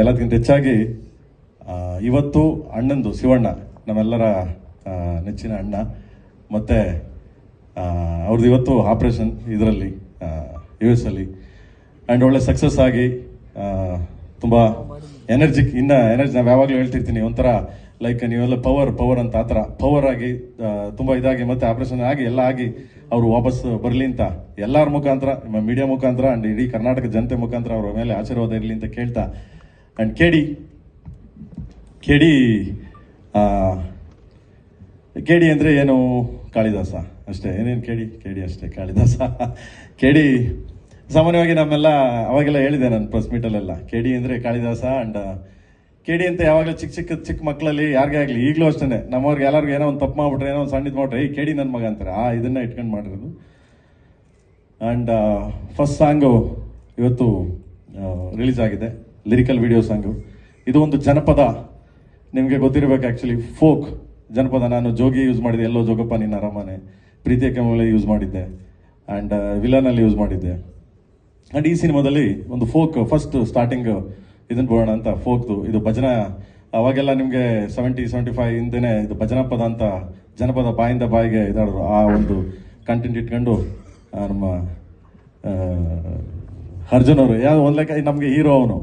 ಎಲ್ಲದಕ್ಕಿಂತ ಹೆಚ್ಚಾಗಿ ಇವತ್ತು ಅಣ್ಣಂದು, ಶಿವಣ್ಣ, ನಮ್ಮೆಲ್ಲರ ನೆಚ್ಚಿನ ಅಣ್ಣ. ಮತ್ತು ಅವ್ರದ್ದು ಇವತ್ತು ಆಪ್ರೇಷನ್ ಇದರಲ್ಲಿ ಯು ಎಸ್ ಅಲ್ಲಿ. ಆ್ಯಂಡ್ ಒಳ್ಳೆ ಸಕ್ಸಸ್ ಆಗಿ ತುಂಬ ಎನರ್ಜಿಕ್ ಇನ್ನ ಎನರ್ಜಿ ನಾವು ಯಾವಾಗಲೂ ಹೇಳ್ತಿರ್ತೀನಿ, ಒಂಥರ ಲೈಕ್ ನೀವೆಲ್ಲ ಪವರ್ ಪವರ್ ಅಂತ ಆ ಥರ ಪವರ್ ಆಗಿ ತುಂಬ ಇದಾಗಿ, ಮತ್ತೆ ಆಪ್ರೇಷನ್ ಆಗಿ, ಎಲ್ಲ ಆಗಿ, ಅವರು ವಾಪಸ್ ಬರಲಿ ಅಂತ ಎಲ್ಲರ ಮುಖಾಂತರ, ನಿಮ್ಮ ಮೀಡಿಯಾ ಮುಖಾಂತರ ಆ್ಯಂಡ್ ಇಡೀ ಕರ್ನಾಟಕ ಜನತೆ ಮುಖಾಂತರ ಅವರ ಮೇಲೆ ಆಶೀರ್ವಾದ ಇರಲಿ ಅಂತ ಕೇಳ್ತಾ ಆ್ಯಂಡ್ ಕೆಡಿ ಕೇಡಿ ಆ, ಡಿ ಅಂದರೆ ಏನು? ಕಾಳಿದಾಸ ಅಷ್ಟೇ. ಏನೇನು ಕೆಡಿ ಕೆಡಿ ಅಷ್ಟೇ ಕಾಳಿದಾಸ. ಕೇಡಿ ಸಾಮಾನ್ಯವಾಗಿ ನಮ್ಮೆಲ್ಲ ಅವಾಗೆಲ್ಲ ಹೇಳಿದೆ ನಾನು ಪ್ರೆಸ್ ಮೀಟಲ್ಲೆಲ್ಲ ಕೇಡಿ ಅಂದರೆ ಕಾಳಿದಾಸ ಆ್ಯಂಡ್ ಕೇಡಿ ಅಂತ ಯಾವಾಗಲೂ ಚಿಕ್ಕ ಚಿಕ್ಕ ಚಿಕ್ಕ ಮಕ್ಕಳಲ್ಲಿ ಯಾರಿಗೇ ಆಗಲಿ ಈಗಲೂ ಅಷ್ಟೇ ನಮ್ಮವ್ರಿಗೆ ಎಲ್ಲರಿಗೂ ಏನೋ ಒಂದು ತಪ್ಪು ಮಾಡಿಬಿಟ್ರೆ ಏನೋ ಒಂದು ಸಣ್ಣದು ಮಾಡ್ರೆ ಈ ಕೇಡಿ ನನ್ನ ಮಗ ಅಂತಾರೆ. ಆ ಇದನ್ನ ಇಟ್ಕೊಂಡು ಮಾಡಿರೋದು. ಆ್ಯಂಡ್ ಫಸ್ಟ್ ಸಾಂಗು ಇವತ್ತು ರಿಲೀಸ್ ಆಗಿದೆ. ಲಿರಿಕಲ್ ವಿಡಿಯೋ ಸಾಂಗು ಇದು ಒಂದು ಜನಪದ. ನಿಮಗೆ ಗೊತ್ತಿರಬೇಕು ಆ್ಯಕ್ಚುಲಿ ಫೋಕ್ ಜನಪದ. ನಾನು ಜೋಗಿ ಯೂಸ್ ಮಾಡಿದ್ದೆ. ಎಲ್ಲೋ ಜೋಗಪ್ಪ ನಿನ್ನ ಅರಮನೆ. ಪ್ರೀತಿಯ ಕೆಮ್ಮಲೆ ಯೂಸ್ ಮಾಡಿದ್ದೆ. ಆ್ಯಂಡ್ ವಿಲನಲ್ಲಿ ಯೂಸ್ ಮಾಡಿದ್ದೆ. ಆ್ಯಂಡ್ ಈ ಸಿನಿಮಾದಲ್ಲಿ ಒಂದು ಫೋಕ್ ಫಸ್ಟ್ ಸ್ಟಾರ್ಟಿಂಗ್ ಇದನ್ನು ಬರೋಣ ಅಂತ ಫೋಕ್ದು ಇದು ಭಜನ. ಅವಾಗೆಲ್ಲ ನಿಮಗೆ ಸೆವೆಂಟಿ ಸೆವೆಂಟಿ ಫೈವ್ ಹಿಂದೆನೆ ಇದು ಭಜನಾ ಪದ ಅಂತ ಜನಪದ ಬಾಯಿಂದ ಬಾಯಿಗೆ ಇದಾಡೋರು. ಆ ಒಂದು ಕಂಟೆಂಟ್ ಇಟ್ಕೊಂಡು ನಮ್ಮ ಅರ್ಜುನ್ ಅವರು. ಯಾವ ಒಂದು ಲೆಕ್ಕ ನಮಗೆ ಹೀರೋ ಅವನು.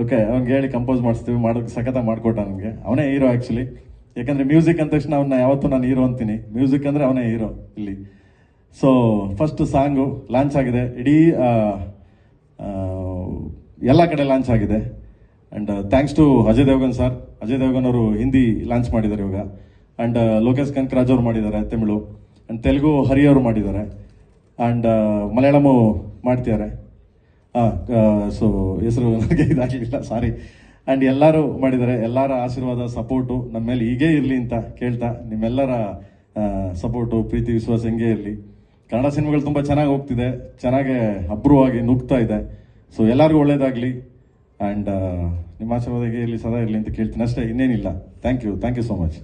ಓಕೆ ಅವ್ನಿಗೆ ಹೇಳಿ ಕಂಪೋಸ್ ಮಾಡಿಸ್ತೀವಿ ಮಾಡೋಕ್ಕೆ ಸಖತ ಮಾಡಿಕೊಟ್ಟ ನನಗೆ ಅವನೇ ಹೀರೋ ಆ್ಯಕ್ಚುಲಿ ಯಾಕಂದರೆ ಮ್ಯೂಸಿಕ್ ಅಂದ ತಕ್ಷಣ ಅವನ್ನ ಯಾವತ್ತೂ ನಾನು ಹೀರೋ ಅಂತೀನಿ. ಮ್ಯೂಸಿಕ್ ಅಂದರೆ ಅವನೇ ಹೀರೋ ಇಲ್ಲಿ. ಸೊ ಫಸ್ಟ್ ಸಾಂಗು ಲಾಂಚ್ ಆಗಿದೆ. ಇಡೀ ಎಲ್ಲ ಕಡೆ ಲಾಂಚ್ ಆಗಿದೆ. And thanks to Ajay Devgan sir Ajay Devgan ಅವರು ಹಿಂದಿ ಲಾಂಚ್ ಮಾಡಿದ್ದಾರೆ ಇವಾಗ. ಆ್ಯಂಡ್ ಲೋಕೇಶ್ ಕನಕರಾಜ್ ಅವರು ಮಾಡಿದ್ದಾರೆ, ತಮಿಳು. ಆ್ಯಂಡ್ ತೆಲುಗು ಹರಿ ಅವರು ಮಾಡಿದ್ದಾರೆ ಆ್ಯಂಡ್ ಮಲಯಾಳಮು ಮಾಡ್ತಿದ್ದಾರೆ. ಸೊ ಹೆಸರು ನನಗೆ ಇದಾಗಲಿಲ್ಲ ಸಾರಿ ಆ್ಯಂಡ್ ಎಲ್ಲರೂ ಮಾಡಿದ್ದಾರೆ, ಎಲ್ಲರ ಆಶೀರ್ವಾದ ಸಪೋರ್ಟು ನಮ್ಮ ಮೇಲೆ ಹೀಗೇ ಇರಲಿ ಅಂತ ಕೇಳ್ತಾ, ನಿಮ್ಮೆಲ್ಲರ ಸಪೋರ್ಟು ಪ್ರೀತಿ, ವಿಶ್ವಾಸ ಹೆಂಗೆ ಇರಲಿ. ಕನ್ನಡ ಸಿನಿಮಾಗಳು ತುಂಬ ಚೆನ್ನಾಗಿ ಹೋಗ್ತಿದೆ, ಚೆನ್ನಾಗೆ ಅಪ್ರೂವಾಗಿ ನುಗ್ತಾ ಇದೆ. ಸೊ ಎಲ್ಲರಿಗೂ ಒಳ್ಳೇದಾಗಲಿ. ಆ್ಯಂಡ್ ನಿಮ್ಮ ಆಶೀರ್ವಾದ ಹೇಗೆ ಇರಲಿ, ಸದಾ ಇರಲಿ ಅಂತ ಕೇಳ್ತೀನಿ. ಅಷ್ಟೇ, ಇನ್ನೇನಿಲ್ಲ. Thank you thank you so much